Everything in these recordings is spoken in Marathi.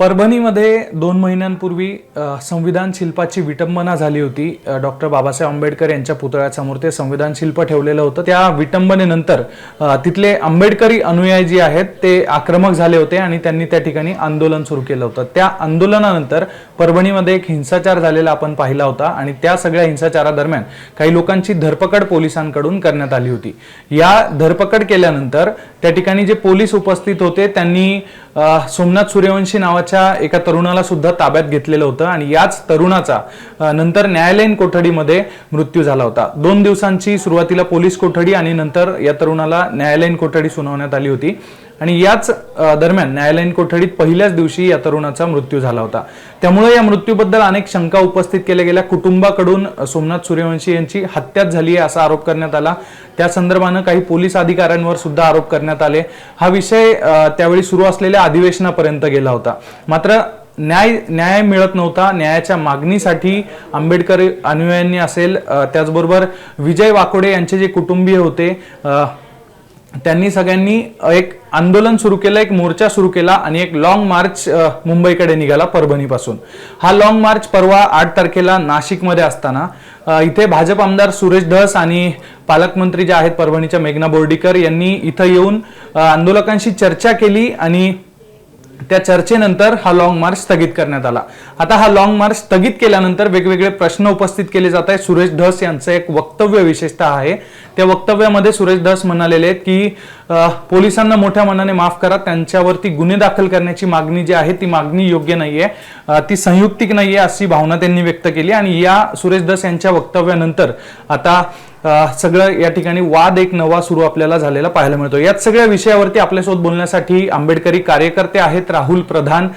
परभणीमध्ये दोन महिन्यांपूर्वी संविधान शिल्पाची विटंबना झाली होती. डॉक्टर बाबासाहेब आंबेडकर यांच्या पुतळ्यासमोर ते संविधान शिल्प ठेवलेलं होतं. त्या विटंबनेनंतर तिथले आंबेडकरी अनुयायी जे आहेत ते आक्रमक झाले होते आणि त्यांनी त्या ठिकाणी आंदोलन सुरू केलं होतं. त्या आंदोलनानंतर परभणीमध्ये एक हिंसाचार झालेला आपण पाहिला होता आणि त्या सगळ्या हिंसाचारादरम्यान काही लोकांची धरपकड पोलिसांकडून करण्यात आली होती. या धरपकड केल्यानंतर त्या ठिकाणी जे पोलीस उपस्थित होते त्यांनी सोमनाथ सूर्यवंशी नावाच्या एका तरुणाला सुद्धा ताब्यात घेतलेलं होतं आणि याच तरुणाचा नंतर न्यायालयीन कोठडीमध्ये मृत्यू झाला होता. दोन दिवसांची सुरुवातीला पोलीस कोठडी आणि नंतर या तरुणाला न्यायालयीन कोठडी सुनावण्यात आली होती. आणि याच दरम्यान न्यायालयीन कोठडीत पहिल्याच दिवशी या तरुणाचा मृत्यू झाला होता. त्यामुळे या मृत्यूबद्दल अनेक शंका उपस्थित केल्या गेल्या. कुटुंबाकडून सोमनाथ सूर्यवंशी यांची हत्याच झाली आहे असा आरोप करण्यात आला. त्या संदर्भानं काही पोलीस अधिकाऱ्यांवर सुद्धा आरोप करण्यात आले. हा विषय त्यावेळी सुरू असलेल्या अधिवेशनापर्यंत गेला होता. मात्र न्याय न्याय मिळत नव्हता. न्यायाच्या मागणीसाठी आंबेडकर अनुयायांनी असेल त्याचबरोबर विजय वाकोडे यांचे जे कुटुंबीय होते त्यांनी सगळ्यांनी एक आंदोलन सुरू केलं एक मोर्चा सुरू केला आणि एक लॉंग मार्च मुंबईकडे निघाला परभणीपासून. हा लॉंग मार्च परवा आठ तारखेला नाशिकमध्ये असताना इथे भाजप आमदार सुरेश धस आणि पालकमंत्री जे आहेत परभणीच्या मेघना बोर्डीकर यांनी इथं येऊन आंदोलकांशी चर्चा केली आणि त्या चर्चेनंतर हा लॉंग मार्च स्थगित करण्यात आला. आता हा लॉंग मार्च स्थगित केल्यानंतर वेगवेगळे प्रश्न उपस्थित केले जात आहेत. सुरेश धस यांचं एक वक्तव्य विशेषतः आहे. त्या वक्तव्यामध्ये सुरेश दास म्हणालेले आहेत की पोलिसांना मोठ्या मनाने माफ करा त्यांच्यावरती गुन्हे दाखल करण्याची मागणी जी आहे ती मागणी योग्य नाहीये. ती संयुक्तिक नाहीये अशी भावना त्यांनी व्यक्त केली आणि या सुरेश दास यांच्या वक्तव्यानंतर आता सगळं या ठिकाणी वाद एक नवा सुरू आपल्याला झालेला पाहायला मिळतो. याच सगळ्या विषयावरती आपल्यासोबत बोलण्यासाठी आंबेडकरी कार्यकर्ते आहेत राहुल प्रधान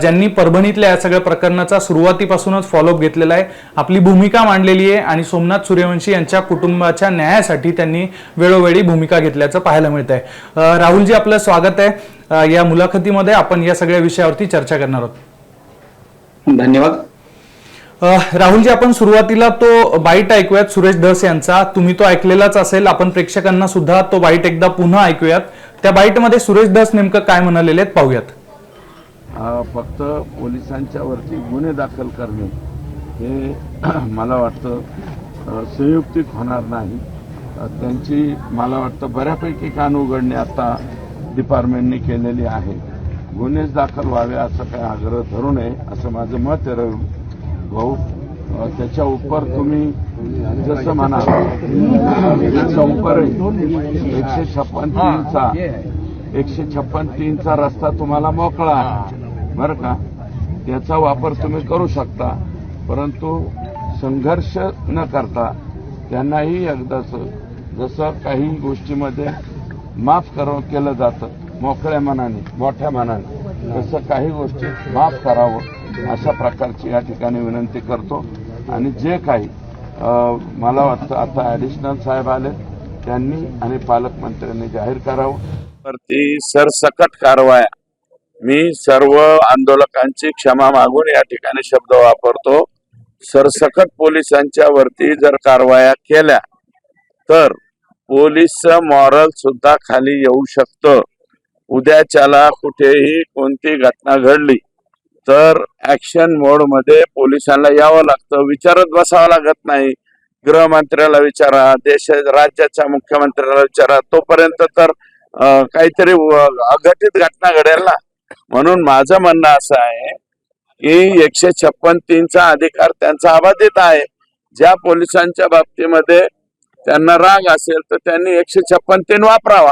ज्यांनी परभणीतल्या या सगळ्या प्रकरणाचा सुरुवातीपासूनच फॉलोअप घेतलेला आहे. आपली भूमिका मांडलेली आहे आणि सोमनाथ सूर्यवंशी यांच्या कुटुंबाच्या न्यायासाठी त्यांनी वेळोवेळी भूमिका घेतल्याचं पाहायला मिळत आहे राहुलजी आपलं स्वागत आहे. या मुलाखतीमध्ये आपण या सगळ्या विषयावरती चर्चा करणार आहोत. धन्यवाद. राहुलजी आपण सुरुवातीला तो बाईट ऐकूयात. सुरेश धस यांचा. तुम्ही तो ऐकलेलाच असेल. आपण प्रेक्षकांना सुद्धा तो बाईट एकदा पुन्हा ऐकूयात. त्या बाईटमध्ये सुरेश धस नेमकं काय म्हणालेले आहेत पाहूयात. फक्त पोलिसांच्या वरती गुन्हे दाखल करणे हे मला वाटतं संयुक्तिक होणार नाही. त्यांची मला वाटतं बऱ्यापैकी कान उघडणे आता डिपार्टमेंटने केलेली आहे. गुन्हेच दाखल व्हावे असं काही आग्रह धरू नये असं माझं मत आहे रवी भाऊ. त्याच्या उपर तुम्ही जसं म्हणा त्याच्या उपर एकशे छप्पन तीनचा एकशे छप्पन तीनचा रस्ता तुम्हाला मोकळा आहे. बरं का? त्याचा वापर तुम्ही करू शकता. परंतु संघर्ष न करता त्यांनाही एकदाच जसं काही गोष्टीमध्ये माफ कर केलं जातं मोकळ्या मनाने मोठ्या मनाने तसं काही गोष्टी माफ करावं अशा प्रकारची या ठिकाणी विनंती करतो. आणि जे काही मला वाटतं आता ऍडिशनल साहेब आले त्यांनी आणि पालकमंत्र्यांनी जाहीर करावं. वरती सरसकट कारवाया. मी सर्व आंदोलकांची क्षमा मागून या ठिकाणी शब्द वापरतो. सरसकट पोलिसांच्या वरती जर कारवाया केल्या तर पोलीसचं मॉरल सुद्धा खाली येऊ शकतं. उद्याच्याला कुठेही कोणती घटना घडली तर ऍक्शन मोडमध्ये पोलिसांना यावं लागतं. विचारत बसावं लागत नाही. गृहमंत्र्याला विचारा देश राज्याच्या मुख्यमंत्र्याला विचारा. तोपर्यंत तर काहीतरी अघटित घटना घडेल ना. म्हणून माझं म्हणणं असं आहे की एकशे छप्पन तीनचा अधिकार त्यांचा अबाधित आहे. ज्या पोलिसांच्या बाबतीमध्ये त्यांना राग असेल तर त्यांनी एकशे छप्पन तीन वापरावा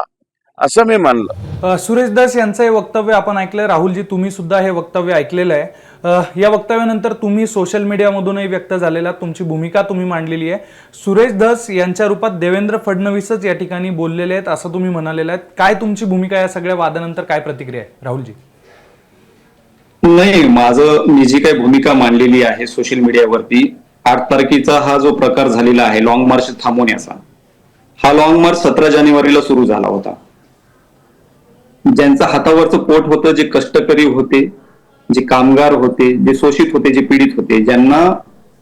असं मी म्हणलं. अ, सुरेश दास यांचं हे वक्तव्य आपण ऐकलंय. राहुलजी तुम्ही सुद्धा हे वक्तव्य ऐकलेलं आहे. या वक्तव्यानंतर तुम्ही सोशल मीडियामधूनही व्यक्त झालेला तुमची भूमिका तुम्ही मांडलेली आहे. सुरेश धस यांच्या रूपात देवेंद्र फडणवीसच या ठिकाणी बोललेले आहेत असं तुम्ही म्हणालेलं आहे काय तुमची भूमिका या सगळ्या वादानंतर? काय प्रतिक्रिया आहे? राहुलजी. नाही माझं मी जी काही भूमिका मांडलेली आहे सोशल मीडियावरती आठ तारखेचा हा जो प्रकार झालेला आहे लॉंग मार्च थांबवण्याचा हा लॉंग मार्च सतरा जानेवारीला सुरू झाला होता. ज्यांचं हातावरचं पोट होतं जे कष्टकरी होते जे कामगार होते जे शोषित होते जे पीडित होते ज्यांना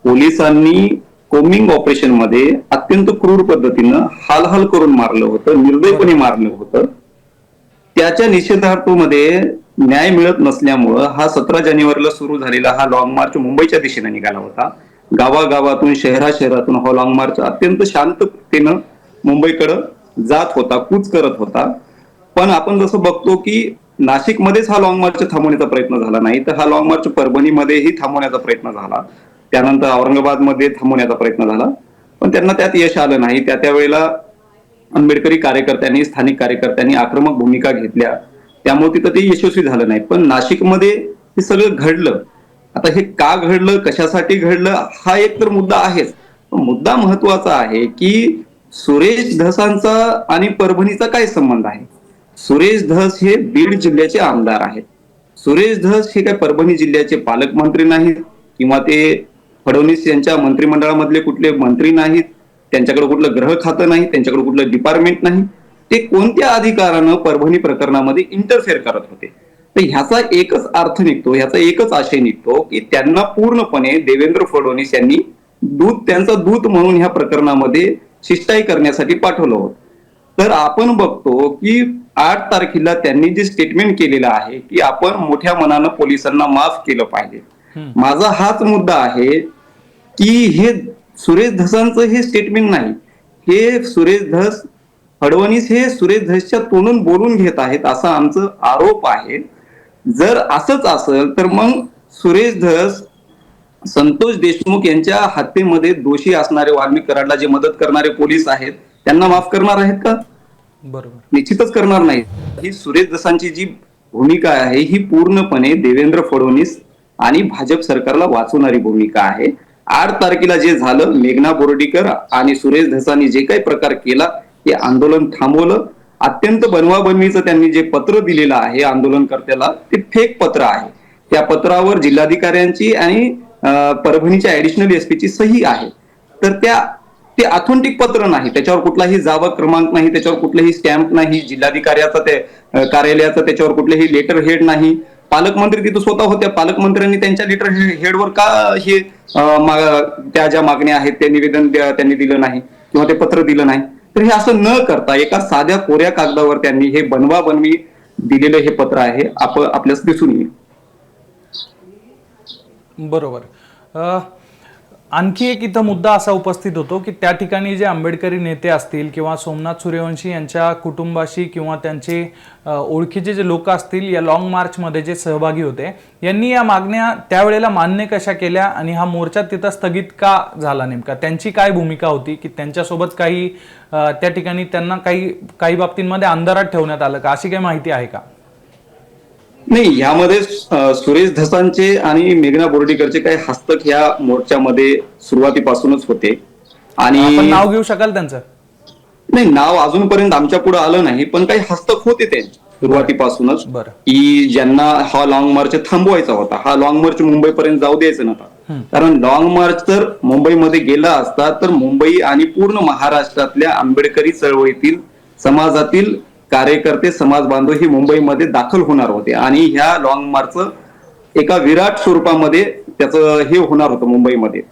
पोलिसांनी कोमिंग ऑपरेशनमध्ये अत्यंत क्रूर पद्धतीनं हालहाल करून मारलं होतं निर्दयपणे मारलं होतं. त्याच्या निषेधार्थामध्ये न्याय मिळत नसल्यामुळं हा सतरा जानेवारीला सुरू झालेला हा लॉंग मार्च मुंबईच्या दिशेने निघाला होता. गावागावातून शहरा शहरातून हा लॉंग मार्च अत्यंत शांततेनं मुंबईकडं जात होता कूच करत होता. पण आपण जसं बघतो की नाशिकमध्येच हा लॉंग मार्च थांबवण्याचा प्रयत्न झाला नाही. तर हा लॉंग मार्च परभणीमध्येही थांबवण्याचा प्रयत्न झाला. त्यानंतर औरंगाबादमध्ये थांबवण्याचा प्रयत्न झाला. पण त्यांना त्यात यश आलं नाही. त्या त्यावेळेला आंबेडकरी कार्यकर्त्यांनी स्थानिक कार्यकर्त्यांनी आक्रमक भूमिका घेतल्या. त्यामुळे तिथं ते यशस्वी झालं नाही. पण नाशिकमध्ये हे सगळं घडलं. आता हे का घडलं कशासाठी घडलं हा एक तर मुद्दा आहेच. मुद्दा महत्त्वाचा आहे की सुरेश धसांचा आणि परभणीचा काय संबंध आहे? सुरेश धस हे बीड जिल्ह्याचे आमदार आहेत. सुरेश धस हे काय परभणी जिल्ह्याचे पालकमंत्री नाहीत किंवा ते फडणवीस यांच्या मंत्रिमंडळामधले कुठले मंत्री नाहीत त्यांच्याकडे कुठलं ग्रह खातं नाही त्यांच्याकडे कुठलं डिपार्टमेंट नाही. ते कोणत्या अधिकारानं परभणी प्रकरणामध्ये इंटरफेअर करत होते? तर ह्याचा एकच अर्थ निघतो ह्याचा एकच आशय निघतो की त्यांना पूर्णपणे देवेंद्र फडणवीस यांनी दूत त्यांचा दूत म्हणून ह्या प्रकरणामध्ये शिष्टाई करण्यासाठी पाठवलं होतं. तर आपण बघतो की आठ तारखेला त्यांनी जे स्टेटमेंट केलेलं आहे की आपण मोठ्या मनानं पोलिसांना माफ केलं पाहिजे. माझा हाच मुद्दा आहे की हे सुरेश धसांचं हे स्टेटमेंट नाही. हे सुरेश धस फडणवीस हे सुरेश धसच्या तोंडून बोलून घेत आहेत असा आमचं आरोप आहे. जर असंच असेल तर मग सुरेश धस संतोष देशमुख यांच्या हत्येमध्ये दोषी असणारे वाल्मिक कराडला जे मदत करणारे पोलीस आहेत त्यांना माफ करणार आहेत का? बरोबर. निश्चितच करणार नाही ही सुरेश दसांची जी भूमिका आहे ही पूर्णपणे देवेंद्र फडणवीस आणि भाजप सरकारला वाचवणारी भूमिका आहे. आठ तारखेला जे झालं मेघना बोर्डीकर आणि सुरेश धसांनी जे काही प्रकार केला ते आंदोलन थांबवलं. अत्यंत बनवाबनवीचं त्यांनी जे पत्र दिलेलं आहे आंदोलनकर्त्याला ते फेक पत्र आहे. त्या पत्रावर जिल्हाधिकाऱ्यांची आणि परभणीच्या ऍडिशनल एसपीची सही आहे. तर त्या ते ऑथेंटिक पत्र नाही. त्याच्यावर कुठलाही जावा क्रमांक नाही त्याच्यावर कुठलाही स्टॅम्प नाही जिल्हाधिकाऱ्याचा ते कार्यालयाचा त्याच्यावर कुठलेही लेटर हेड नाही. पालकमंत्री तिथं स्वतः होत्या. पालकमंत्र्यांनी त्यांच्या लेटर हेडवर का हे त्या ज्या मागण्या आहेत ते निवेदन त्यांनी दिलं नाही किंवा ते पत्र दिलं नाही. तर हे असं न करता एका साध्या कोऱ्या कागदावर त्यांनी हे बनवा बनवी दिलेलं हे पत्र आहे आपण आपल्यास दिसून येईल. बरोबर. आणखी एक इथं मुद्दा असा उपस्थित होतो की त्या ठिकाणी जे आंबेडकरी नेते असतील किंवा सोमनाथ सूर्यवंशी यांच्या कुटुंबाशी किंवा त्यांचे ओळखीचे जे लोक असतील या लॉंग मार्चमध्ये जे सहभागी होते यांनी या मागण्या त्यावेळेला मान्य कशा केल्या आणि हा मोर्चा तिथं स्थगित का झाला नेमका? त्यांची काय भूमिका होती की त्यांच्यासोबत काही त्या ठिकाणी त्यांना काही काही बाबतींमध्ये अंधारात ठेवण्यात आलं का? अशी काही माहिती आहे का? नाही यामध्ये सुरेश धसांचे आणि मेघना बोर्डीकरचे काही हस्तक या मोर्चामध्ये सुरुवातीपासूनच होते. आणि नाव घेऊ शकाल त्यांचं? नाही नाव अजूनपर्यंत आमच्या पुढे आलं नाही पण काही हस्तक होते ते सुरुवातीपासूनच. बरं. की ज्यांना हा लॉंग मार्च थांबवायचा होता. हा लॉंग मार्च मुंबईपर्यंत जाऊ द्यायचा नव्हता. कारण लॉंग मार्च जर मुंबईमध्ये गेला असता तर मुंबई आणि पूर्ण महाराष्ट्रातल्या आंबेडकरी चळवळीतील समाजातील कार्यकर्ते समाज बांधव ही मुंबईमध्ये दाखल होणार होते. आणि ह्या लॉंग मार्च एका विराट स्वरूपामध्ये त्याचं हे होणार होतं मुंबईमध्ये.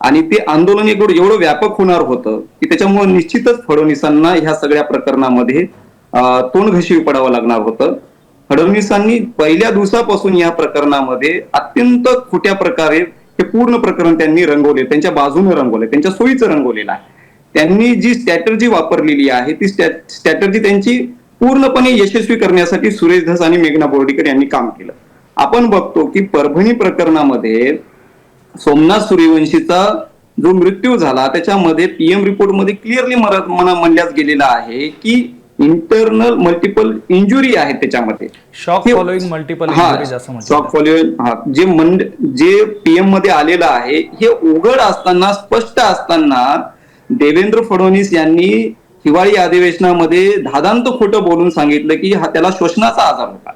आणि ते आंदोलन एक एवढं व्यापक होणार होतं की त्याच्यामुळे निश्चितच फडणवीसांना ह्या सगळ्या प्रकरणामध्ये तोंड घशी पडावं लागणार होतं. फडणवीसांनी पहिल्या दिवसापासून या प्रकरणामध्ये अत्यंत खोट्या प्रकारे हे पूर्ण प्रकरण त्यांनी रंगवले त्यांच्या बाजूने रंगवले त्यांच्या सोयीचं रंगवलेलं आहे. त्यांनी जी स्ट्रॅटर्जी वापरलेली आहे ती स्ट्रॅटर्जी त्यांची पूर्णपणे यशस्वी करण्यासाठी सुरेश धस आणि मेघना बोर्डीकर यांनी काम केलं. आपण बघतो की परभणी प्रकरणामध्ये सोमनाथ सूर्यवंशीचा जो मृत्यू झाला त्याच्यामध्ये पीएम रिपोर्टमध्ये क्लिअरली म्हणल्याच गेलेला आहे की इंटरनल मल्टिपल इंजुरी आहेत त्याच्यामध्ये. Shock following multiple shock following हा जे मंड जे पीएममध्ये आलेलं आहे हे उघड असताना स्पष्ट असताना देवेंद्र फडणवीस यांनी हिवाळी अधिवेशनामध्ये धादांत खोटं बोलून सांगितलं की हा त्याला श्वसनाचा आजार होता.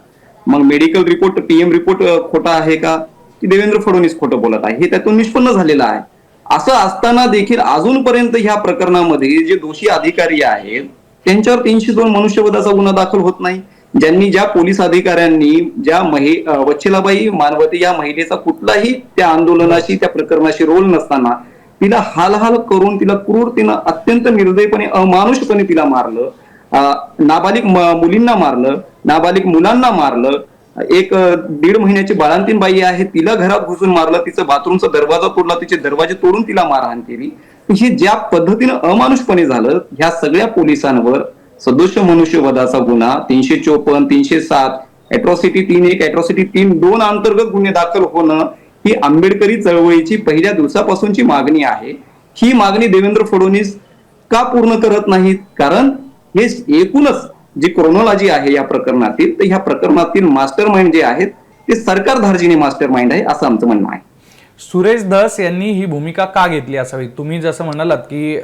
मग मेडिकल रिपोर्ट पीएम रिपोर्ट खोटा आहे का? की देवेंद्र फडणवीस खोटं बोलत आहे. हे त्यातून निष्पन्न झालेलं आहे. असं असताना देखील अजूनपर्यंत ह्या प्रकरणामध्ये जे दोषी अधिकारी आहेत त्यांच्यावर तीनशे दोन मनुष्यवधाचा गुन्हा दाखल होत नाही. ज्यांनी ज्या पोलीस अधिकाऱ्यांनी ज्या महि वच्छिलाबाई मानवते या महिलेचा कुठलाही त्या आंदोलनाशी त्या प्रकरणाशी रोल नसताना तिला हालहाल करून तिला क्रूरतेनं अत्यंत निर्दयपणे अमानुषपणे तिला मारलं. नाबालिक मुलींना मारलं नाबालिक मुलांना मारलं. एक दीड महिन्याची बाळांतीन बाई आहे तिला घरात घुसून मारलं तिचं बाथरूमचा दरवाजा तोडला तिचे दरवाजे तोडून तिला मारहाण केली. हे ज्या पद्धतीनं अमानुषपणे झालं ह्या सगळ्या पोलिसांवर सदोष मनुष्यवधाचा गुन्हा तीनशे चोपन्न तीनशे सात अॅट्रॉसिटी तीन एक अॅट्रॉसिटी तीन दोन अंतर्गत गुन्हे दाखल होणं ही आंबेडकरी चळवळीची पहिल्या दिवसापासूनची मागणी आहे. ही मागणी देवेंद्र फडणवीस का पूर्ण करत नाहीत? कारण हे एकूणच जी क्रोनॉलॉजी आहे या प्रकरणातील तर ह्या प्रकरणातील मास्टर माइंड जे आहेत ते सरकार धार्जिने मास्टर माइंड आहे असं आमचं म्हणणं आहे. सुरेश धस यांनी ही भूमिका का घेतली असावी? तुम्ही जसं म्हणालात की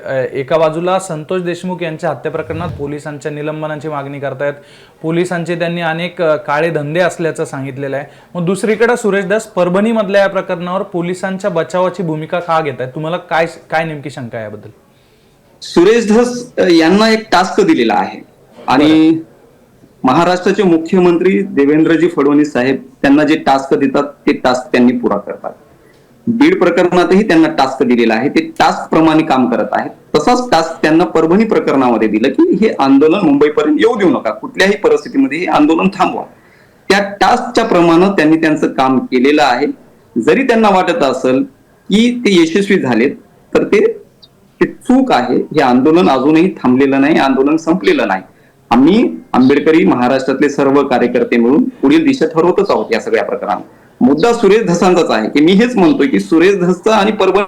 एका बाजूला संतोष देशमुख यांच्या हत्या प्रकरणात पोलिसांच्या निलंबनाची मागणी करतायत. पोलिसांचे त्यांनी अनेक काळे धंदे असल्याचं सांगितलेलं आहे. मग दुसरीकडे सुरेश धस परभणीमधल्या या प्रकरणावर पोलिसांच्या बचावाची भूमिका का घेत आहेत तुम्हाला काय काय नेमकी शंका आहे याबद्दल? सुरेश धस यांना एक टास्क दिलेला आहे. आणि महाराष्ट्राचे मुख्यमंत्री देवेंद्रजी फडणवीस साहेब त्यांना जे टास्क देतात ते टास्क त्यांनी पुरा करतात. बीड प्रकरणातही त्यांना टास्क दिलेला आहे. ते टास्क प्रमाणे काम करत आहेत. तसाच टास्क त्यांना परभणी प्रकरणामध्ये दिलं की हे आंदोलन मुंबईपर्यंत येऊ देऊ नका. कुठल्याही परिस्थितीमध्ये हे आंदोलन थांबवा. त्या टास्कच्या प्रमाणे त्यांनी त्यांचं काम केलेलं आहे. जरी त्यांना वाटत असेल की ते यशस्वी झालेत तर ते चूक आहे. हे आंदोलन अजूनही थांबलेलं नाही. आंदोलन संपलेलं नाही. आम्ही आंबेडकरी महाराष्ट्रातले सर्व कार्यकर्ते मिळून पुढील दिशा ठरवतच आहोत या सगळ्या प्रकरणात मुद्दा सुरेश धसांचाच आहे की मी हेच म्हणतोय की सुरेश धसचा आणि परभणी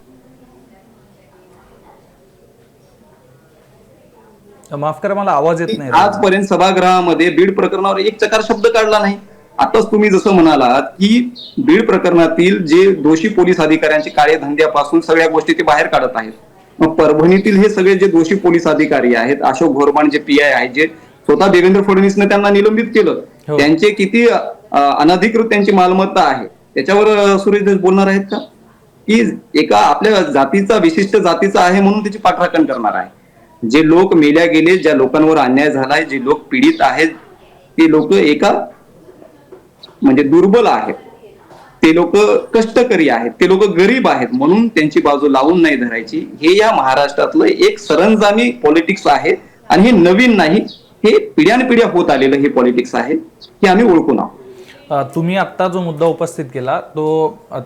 माफ करा मला आवाज येत नाही. आजपर्यंत सभागृहामध्ये बीड प्रकरणावर एक चकार शब्द काढला नाही. आताच तुम्ही जसं म्हणालात की बीड प्रकरणातील जे दोषी पोलीस अधिकाऱ्यांचे काळे धंद्यापासून सगळ्या गोष्टी ते बाहेर काढत आहेत. मग परभणीतील हे सगळे जे दोषी पोलीस अधिकारी आहेत अशोक घोरबाण जे पी आय आहेत जे स्वतः देवेंद्र फडणवीसने त्यांना निलंबित केलं हो. त्यांचे किती अनधिकृत त्यांची मालमत्ता आहे. त्याच्यावर सुरेश देश बोलणार आहेत का? की एका आपल्या जातीचा विशिष्ट जातीचा आहे म्हणून त्याची पाठराखण करणार आहे. जे लोक मेल्या गेले ज्या लोकांवर अन्याय झालाय जे लोक पीडित आहेत ते लोक एका म्हणजे दुर्बल आहेत. ते लोक कष्टकरी आहेत. ते लोक गरीब आहेत म्हणून त्यांची बाजू लावून नाही धरायची. हे या महाराष्ट्रातलं एक सरंजामी पॉलिटिक्स आहे आणि हे नवीन नाही. हे पिढ्यानपिढ्या होत आलेलं हे पॉलिटिक्स आहे. हे आम्ही ओळखून आहोत. तुम्ही आत्ता जो मुद्दा उपस्थित केला तो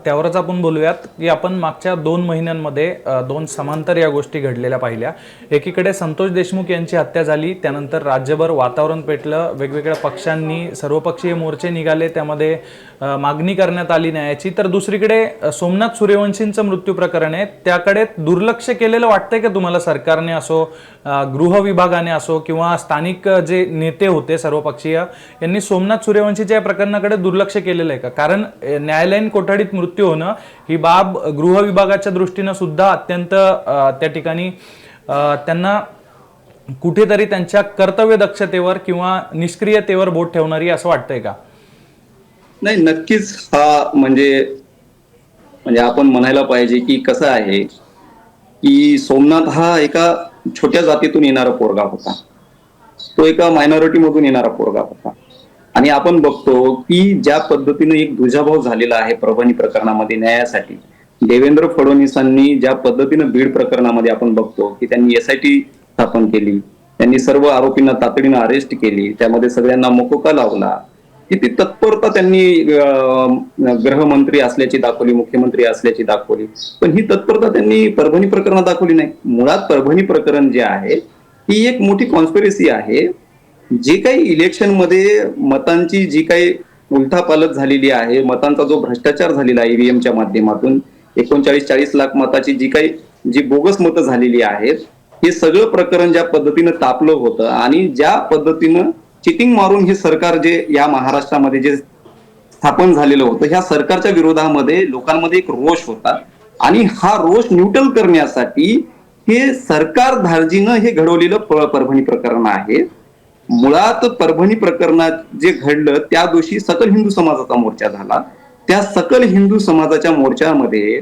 त्यावरच आपण बोलूयात की आपण मागच्या दोन महिन्यांमध्ये दोन समांतर या गोष्टी घडलेल्या पाहिल्या. एकीकडे संतोष देशमुख यांची हत्या झाली त्यानंतर राज्यभर वातावरण पेटलं वेगवेगळ्या पक्षांनी सर्वपक्षीय मोर्चे निघाले त्यामध्ये मागणी करण्यात आली न्यायाची. तर दुसरीकडे सोमनाथ सूर्यवंशींचं मृत्यू प्रकरण आहे त्याकडे दुर्लक्ष केलेलं वाटतंय का तुम्हाला सरकारने असो गृहविभागाने गृह विभागाने असो किंवा स्थानिक जे नेते होते सर्वपक्षीय यांनी सोमनाथ सूर्यवंशीच्या या प्रकरणाकडे दुर्लक्ष केलेलं आहे का? कारण न्यायालयीन कोठडीत मृत्यू होणं ही बाब गृह विभागाच्या दृष्टीनं सुद्धा अत्यंत त्या ठिकाणी त्यांना कुठेतरी त्यांच्या कर्तव्य दक्षतेवर किंवा निष्क्रियतेवर बोट ठेवणारी असं वाटतंय का? नाही नक्कीच हा म्हणजे म्हणजे आपण म्हणायला पाहिजे की कसं आहे की सोमनाथ हा एका छोट्या जातीतून येणारा पोरगा होता. तो एका मायनॉरिटी मधून येणारा पोरगा होता. आणि आपण बघतो की ज्या पद्धतीने एक दुजाभाव झालेला आहे परभणी प्रकरणामध्ये न्यायासाठी देवेंद्र फडणवीसांनी ज्या पद्धतीनं बीड प्रकरणामध्ये आपण बघतो की त्यांनी एसआयटी स्थापन केली त्यांनी सर्व आरोपींना तातडीनं अरेस्ट केली त्यामध्ये सगळ्यांना मोकोका लावला किती तत्परता त्यांनी गृहमंत्री असल्याची दाखवली मुख्यमंत्री असल्याची दाखवली पण ही तत्परता त्यांनी परभणी प्रकरणात दाखवली नाही. मुळात परभणी प्रकरण जे आहे ही एक मोठी कॉन्स्पिरसी आहे. जे काही इलेक्शनमध्ये मतांची जी काही उलथापालट झालेली आहे मतांचा जो भ्रष्टाचार झालेला आहे ईव्हीएमच्या माध्यमातून एकोणचाळीस चाळीस लाख मताची जी काही जी बोगस मतं झालेली आहेत हे सगळं प्रकरण ज्या पद्धतीनं तापलं होतं आणि ज्या पद्धतीनं चिटिंग मारून हे सरकार जे या महाराष्ट्रामध्ये जे स्थापन झालेलं होतं ह्या सरकारच्या विरोधामध्ये लोकांमध्ये एक रोष होता आणि हा रोष न्यूट्रल करण्यासाठी हे सरकार धार्जीनं हे घडवलेलं परभणी प्रकरण आहे. मुळात परभणी प्रकरणात जे घडलं त्या दिवशी सकल हिंदू समाजाचा मोर्चा झाला. त्या सकल हिंदू समाजाच्या मोर्चामध्ये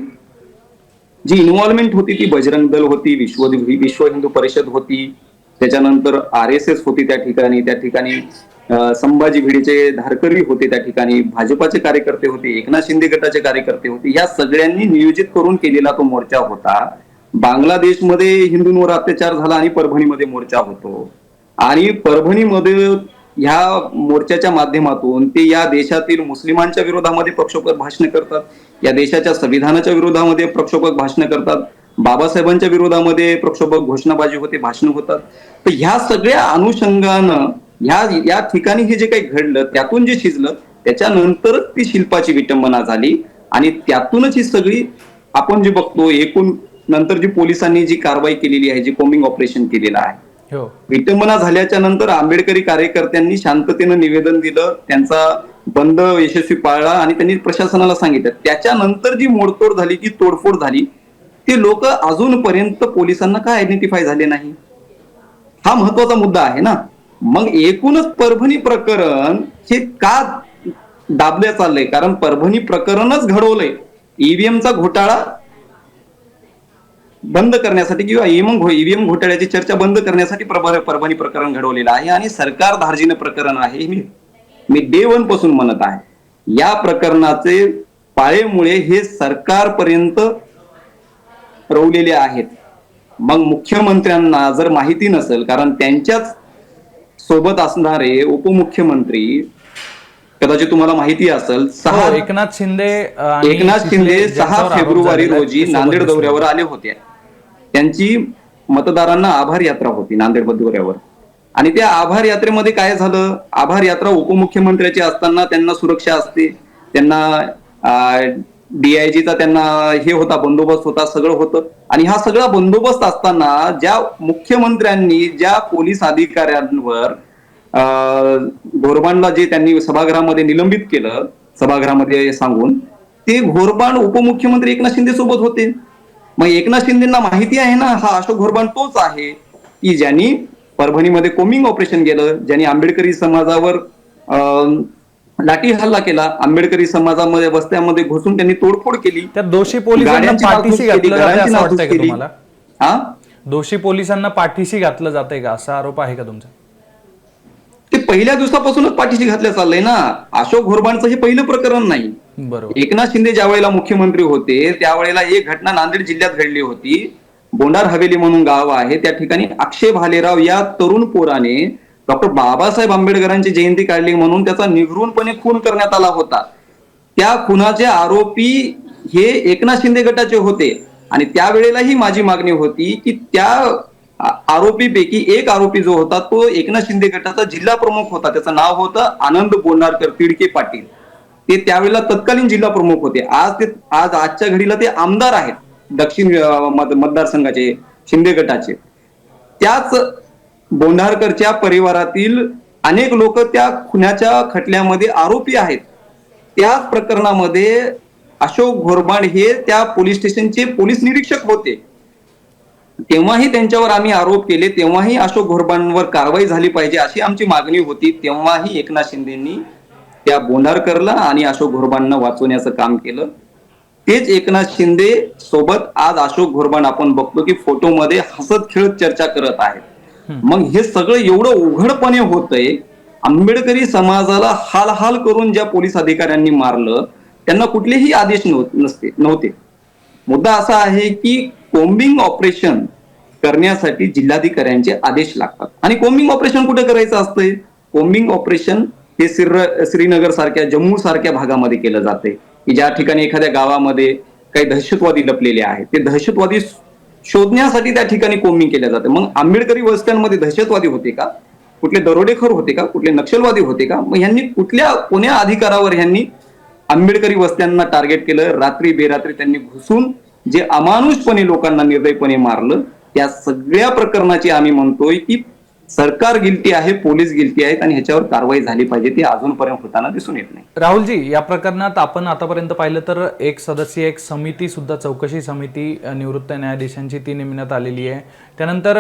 जी इन्व्हॉल्वमेंट होती ती बजरंग दल होती विश्व विश्व हिंदू परिषद होती. त्याच्यानंतर आर एस एस होती त्या ठिकाणी त्या ठिकाणी संभाजी भिडेचे धारकरी होते त्या ठिकाणी भाजपाचे कार्यकर्ते होते एकनाथ शिंदे गटाचे कार्यकर्ते होते. या सगळ्यांनी नियोजित करून केलेला तो मोर्चा होता. बांगलादेशमध्ये हिंदूंवर अत्याचार झाला आणि परभणीमध्ये मोर्चा होतो. आणि परभणीमध्ये ह्या मोर्चाच्या माध्यमातून ते या देशातील मुस्लिमांच्या विरोधामध्ये प्रक्षोभक भाषण करतात या देशाच्या संविधानाच्या विरोधामध्ये प्रक्षोभक भाषण करतात बाबासाहेबांच्या विरोधामध्ये प्रक्षोभक घोषणाबाजी होते भाषण होतात. तर ह्या सगळ्या अनुषंगानं ह्या या ठिकाणी हे जे काही घडलं त्यातून जे शिजलं त्याच्यानंतरच ती शिल्पाची विटंबना झाली आणि त्यातूनच ही सगळी आपण जे बघतो एकूण नंतर जी पोलिसांनी जी कारवाई केलेली आहे जी कोमिंग ऑपरेशन केलेलं आहे हो. विटंबना झाल्याच्यानंतर आंबेडकरी कार्यकर्त्यांनी शांततेनं निवेदन दिलं त्यांचा बंद यशस्वी पाळला आणि त्यांनी प्रशासनाला सांगितलं. त्याच्यानंतर जी मोडतोड झाली जी तोडफोड झाली ते लोक अजूनपर्यंत पोलिसांना का आयडेंटिफाय झाले नाही? हा महत्त्वाचा मुद्दा आहे ना. मग एकूणच परभणी प्रकरण हे का दाबल्या चाललंय? कारण परभणी प्रकरणच घडवलंय. ईव्हीएमचा घोटाळा बंद करण्यासाठी किंवा ईव्हीएम ईव्हीएम घोटाळ्याची चर्चा बंद करण्यासाठी प्रभ- परभणी प्रकरण घडवलेलं आहे आणि सरकार धार्जिन प्रकरण आहे हे मी मी डे वनपासून म्हणत आहे. या प्रकरणाचे पाळेमुळे हे सरकारपर्यंत रवलेले आहेत. मग मुख्यमंत्र्यांना जर माहिती नसेल कारण त्यांच्याच सोबत असणारे उपमुख्यमंत्री कदाचित तुम्हाला माहिती असेल सहा हो, एकनाथ शिंदे एकनाथ शिंदे सहा फेब्रुवारी रोजी नांदेड दौऱ्यावर आले होते. त्यांची मतदारांना आभार यात्रा होती नांदेड दौऱ्यावर आणि त्या आभार यात्रेमध्ये काय झालं? आभार यात्रा उपमुख्यमंत्र्याची असताना त्यांना सुरक्षा असते त्यांना डीआयजीचा त्यांना हे होता बंदोबस्त होता सगळं होतं. आणि हा सगळा बंदोबस्त असताना ज्या मुख्यमंत्र्यांनी ज्या पोलीस अधिकाऱ्यांवर घोरबाणला जे त्यांनी सभागृहामध्ये निलंबित केलं सभागृहामध्ये सांगून ते घोरबांड उपमुख्यमंत्री एकनाथ शिंदे सोबत होते. मग एकनाथ शिंदेना माहिती आहे ना हा अशोक घोरबांड तोच आहे की ज्यांनी परभणीमध्ये कोमिंग ऑपरेशन केलं ज्यांनी आंबेडकरी समाजावर लाठी हल्ला केला आंबेडकरी समाजामध्ये वस्त्यामध्ये घुसून त्यांनी तोडफोड केली. त्या दोषी पोलिसांना जाते हा? दोषी पोलिसांना पाठीशी घातलं जातंय का? असा आरोप आहे का तुमचा? ते पहिल्या दिवसापासूनच पाठीशी घातल्या चाललंय ना. अशोक घोरबांडचं हे पहिलं प्रकरण नाही. बरोबर. एकनाथ शिंदे ज्या वेळेला मुख्यमंत्री होते त्यावेळेला एक घटना नांदेड जिल्ह्यात घडली होती. बोंडार हवेली म्हणून गाव आहे. त्या ठिकाणी अक्षय भालेराव या तरुण पोराने डॉक्टर बाबासाहेब आंबेडकरांची जयंती काढली म्हणून त्याचा निघृणपणे खून करण्यात आला होता. त्या खुनाचे आरोपी हे एकनाथ शिंदे गटाचे होते. आणि त्यावेळेलाही माझी मागणी होती की त्या आरोपी आरोपीपैकी एक आरोपी जो होता तो एकनाथ शिंदे गटाचा जिल्हा प्रमुख होता. त्याचं नाव होतं आनंद बोंडारकर तिडके पाटील. ते त्यावेळेला तत्कालीन जिल्हा प्रमुख होते. आज ते आज आजच्या घडीला ते आमदार आहेत. दक्षिण मतदारसंघाचे शिंदे गटाचे. त्याच बोंढारकरच्या परिवारातील अनेक लोक त्या खुन्याच्या खटल्यामध्ये आरोपी आहेत. त्याच प्रकरणामध्ये अशोक घोरबाड हे त्या पोलीस स्टेशनचे पोलीस निरीक्षक होते. तेव्हाही त्यांच्यावर आम्ही आरोप केले. तेव्हाही अशोक घोरबांवर कारवाई झाली पाहिजे अशी आमची मागणी होती. तेव्हाही एकनाथ शिंदेनी त्या बोंढारकरला आणि अशोक घोरबांना वाचवण्याचं काम केलं. तेच एकनाथ शिंदे सोबत आज अशोक घोरबाण आपण बघतो की फोटोमध्ये हसत खेळत चर्चा करत आहेत. मग हे सगळं एवढं उघडपणे होतंय आंबेडकरी समाजाला हाल हाल करून ज्या पोलीस अधिकाऱ्यांनी मारलं त्यांना कुठलेही आदेश नसते नव्हते. मुद्दा असा आहे की कोम्बिंग ऑपरेशन करण्यासाठी जिल्हाधिकाऱ्यांचे आदेश लागतात. आणि कोम्बिंग ऑपरेशन कुठे करायचं असतंय? कोम्बिंग ऑपरेशन हे श्रीर श्रीनगर सारख्या जम्मू सारख्या भागामध्ये केलं जाते. की ज्या ठिकाणी एखाद्या गावामध्ये काही दहशतवादी लपलेले आहेत. ते दहशतवादी शोधण्यासाठी त्या ठिकाणी कोम्बिंग केल्या जाते. मग आंबेडकरी वस्त्यांमध्ये दहशतवादी होते का? कुठले दरोडेखोर होते का? कुठले नक्षलवादी होते का? मग ह्यांनी कुठल्या कोण्या अधिकारावर ह्यांनी आंबेडकरी वस्त्यांना टार्गेट केलं? रात्री बेरात्री त्यांनी घुसून जे अमानुषपणे लोकांना निर्दयपणे मारलं त्या सगळ्या प्रकरणाची आम्ही म्हणतोय की सरकार गिल्टी आहे पोलीस गिल्टी आहेत आणि ह्याच्यावर कारवाई झाली पाहिजे ती अजूनपर्यंत होताना दिसून येत नाही. राहुलजी या प्रकरणात आपण आतापर्यंत पाहिलं तर एक सदस्यीय एक समिती सुद्धा चौकशी समिती निवृत्त न्यायाधीशांची ती नेमण्यात आलेली आहे. त्यानंतर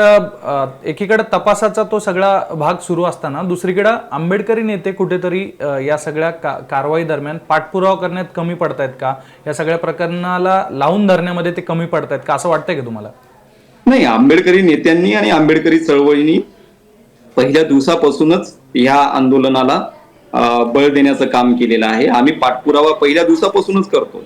एकीकडे तपासाचा तो सगळा भाग सुरू असताना दुसरीकडे आंबेडकरी नेते कुठेतरी या सगळ्या का कारवाई दरम्यान पाठपुरावा करण्यात कमी पडतायत का? या सगळ्या प्रकरणाला लावून धरण्यामध्ये ते कमी पडतायत का? असं वाटतंय का तुम्हाला? नाही आंबेडकरी नेत्यांनी आणि आंबेडकरी चळवळीनी पहिल्या दिवसापासूनच ह्या आंदोलनाला बळ देण्याचं काम केलेलं आहे. आम्ही पाठपुरावा पहिल्या दिवसापासूनच करतो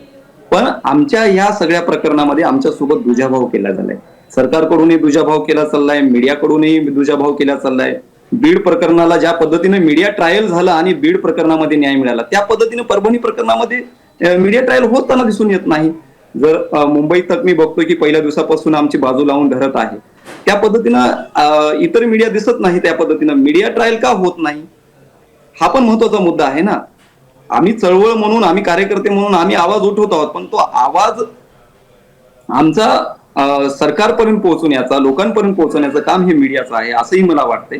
पण आमच्या ह्या सगळ्या प्रकरणामध्ये आमच्यासोबत दुजाभाव केला झालाय. सरकारकडूनही दुजाभाव केला चाललाय मीडियाकडूनही दुजाभाव केला चाललाय. बीड प्रकरणाला ज्या पद्धतीने मीडिया ट्रायल झालं आणि बीड प्रकरणामध्ये न्याय मिळाला त्या पद्धतीने परभणी प्रकरणामध्ये मीडिया ट्रायल होताना दिसून येत नाही. जर मुंबईत मी बघतोय की पहिल्या दिवसापासून आमची बाजू लावून धरत आहे. त्या पद्धतीनं इतर मीडिया दिसत नाही त्या पद्धतीनं. मीडिया ट्रायल का होत नाही? हा पण महत्त्वाचा मुद्दा आहे ना. आम्ही चळवळ म्हणून आम्ही कार्यकर्ते म्हणून आम्ही आवाज उठवत आहोत पण तो आवाज आमचा सरकारपर्यंत पोहोचवण्याचा लोकांपर्यंत पोहोचवण्याचं काम हे मीडियाचं आहे असंही मला वाटतंय.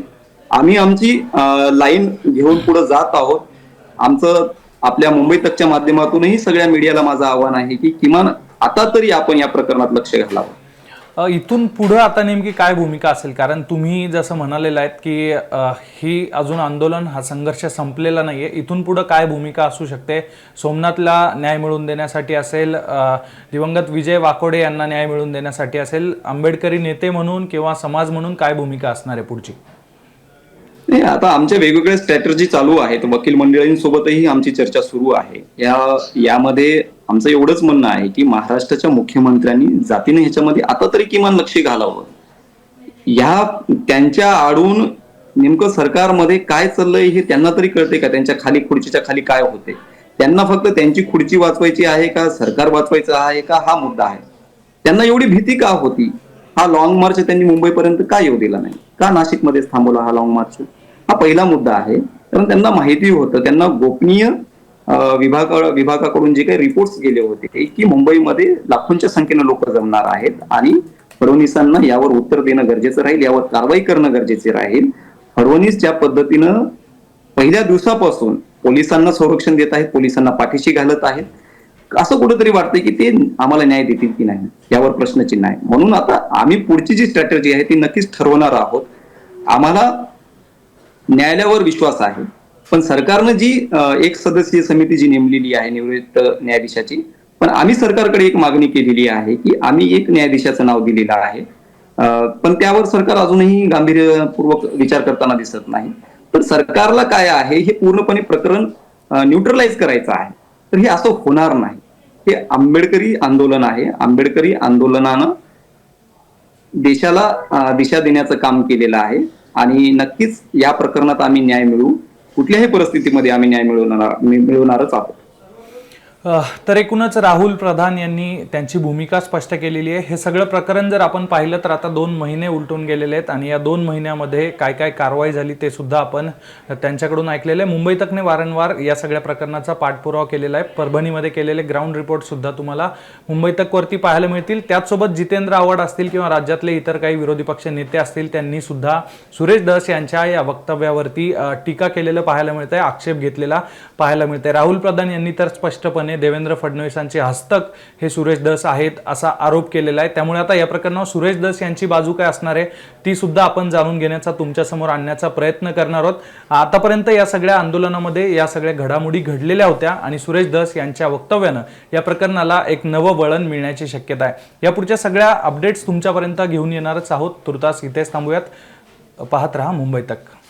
आम्ही आमची लाईन घेऊन पुढे जात आहोत. आमचं आपल्या मुंबई तकच्या माध्यमातूनही सगळ्या मीडियाला माझं आव्हान आहे की किमान आता तरी आपण या प्रकरणात लक्ष घालावं. इथून पुढं आता नेमकी काय भूमिका असेल? कारण तुम्ही जसं म्हणालेलं आहेत की ही अजून आंदोलन हा संघर्ष संपलेला नाहीये. इथून पुढं काय भूमिका असू शकते? सोमनाथला न्याय मिळवून देण्यासाठी असेल दिवंगत विजय वाकोडे यांना न्याय मिळवून देण्यासाठी असेल आंबेडकरी नेते म्हणून किंवा समाज म्हणून काय भूमिका असणार आहे पुढची? नाही आता आमच्या वेगवेगळ्या स्ट्रॅटर्जी चालू आहेत. वकील मंडळींसोबतही आमची चर्चा सुरू आहे. या यामध्ये आमचं एवढंच म्हणणं आहे की महाराष्ट्राच्या मुख्यमंत्र्यांनी जातीने ह्याच्यामध्ये आता तरी किमान लक्ष घालावं. ह्या त्यांच्या आडून नेमकं सरकारमध्ये काय चाललंय हे त्यांना तरी कळते का? त्यांच्या खाली खुर्चीच्या खाली काय होते त्यांना फक्त त्यांची खुर्ची वाचवायची आहे का? सरकार वाचवायचं आहे का? हा मुद्दा आहे. त्यांना एवढी भीती का होती? हा लॉंग मार्च त्यांनी मुंबईपर्यंत का येऊ दिला नाही? का नाशिकमध्येच थांबवला हा लॉंग मार्च हा पहिला मुद्दा आहे. कारण त्यांना माहिती होतं त्यांना गोपनीय विभागा विभागाकडून जे काही रिपोर्ट्स गेले होते की मुंबईमध्ये लाखोंच्या संख्येने लोक जमणार आहेत आणि फडणवीसांना यावर उत्तर देणं गरजेचं राहील यावर कारवाई करणं गरजेचे राहील. फडणवीस ज्या पद्धतीनं पहिल्या दिवसापासून पोलिसांना संरक्षण देत आहेत पोलिसांना पाठीशी घालत आहेत असं कुठेतरी वाटतंय की ते आम्हाला न्याय देतील की नाही यावर प्रश्नचिन्ह आहे. म्हणून आता आम्ही पुढची जी स्ट्रॅटर्जी आहे ती नक्कीच ठरवणार आहोत. आम्हाला न्यायालयावर विश्वास आहे. पण सरकारनं जी एक सदस्यीय समिती जी नेमलेली आहे निवृत्त न्यायाधीशाची पण आम्ही सरकारकडे एक मागणी केलेली आहे की आम्ही एक न्यायाधीशाचं नाव दिलेलं आहे. पण त्यावर सरकार अजूनही गांभीर्यपूर्वक विचार करताना दिसत नाही. तर सरकारला काय आहे हे पूर्णपणे प्रकरण न्यूट्रलाइज करायचं आहे. तर हे असं होणार नाही. हे आंबेडकरी आंदोलन आहे. आंबेडकरी आंदोलनानं देशाला दिशा देण्याचं काम केलेलं आहे. आणि नक्कीच या प्रकरणात आम्ही न्याय मिळवू. कुठल्याही परिस्थितीमध्ये आम्ही न्याय मिळवणार मिळवणारच आहोत. तर एकूणच राहुल प्रधान यांनी त्यांची भूमिका स्पष्ट केलेली आहे. हे सगळं प्रकरण जर आपण पाहिलं तर आता दोन महिने उलटून गेलेले आहेत आणि या दोन महिन्यामध्ये काय काय कारवाई झाली ते सुद्धा आपण त्यांच्याकडून ऐकलेलं आहे. मुंबई तकने वारंवार या सगळ्या प्रकरणाचा पाठपुरावा केलेला आहे. परभणीमध्ये केलेले ग्राउंड रिपोर्ट सुद्धा तुम्हाला मुंबई तकवरती पाहायला मिळतील. त्याचसोबत जितेंद्र आव्हाड असतील किंवा राज्यातले इतर काही विरोधी पक्ष नेते असतील त्यांनी सुद्धा सुरेश दस यांच्या या वक्तव्यावरती टीका केलेलं पाहायला मिळतंय आक्षेप घेतलेला पाहायला मिळतंय. राहुल प्रधान यांनी तर स्पष्टपणे देवेंद्र फडणवीसांचे हस्तक हे सुरेश दस आहेत असा आरोप केलेला आहे. त्यामुळे आता या प्रकरणावर सुरेश दस यांची बाजू काय असणार आहे ती सुद्धा आपण जाणून घेण्याचा तुमच्यासमोर आणण्याचा प्रयत्न करणार आहोत. आतापर्यंत या सगळ्या आंदोलनामध्ये या सगळ्या घडामोडी घडलेल्या होत्या आणि सुरेश दस यांच्या वक्तव्यानं या प्रकरणाला एक नवं वळण मिळण्याची शक्यता आहे. या पुढच्या सगळ्या अपडेट्स तुमच्यापर्यंत घेऊन येणारच आहोत. तुर्तास इथेच थांबूयात. पाहत रहा मुंबई तक.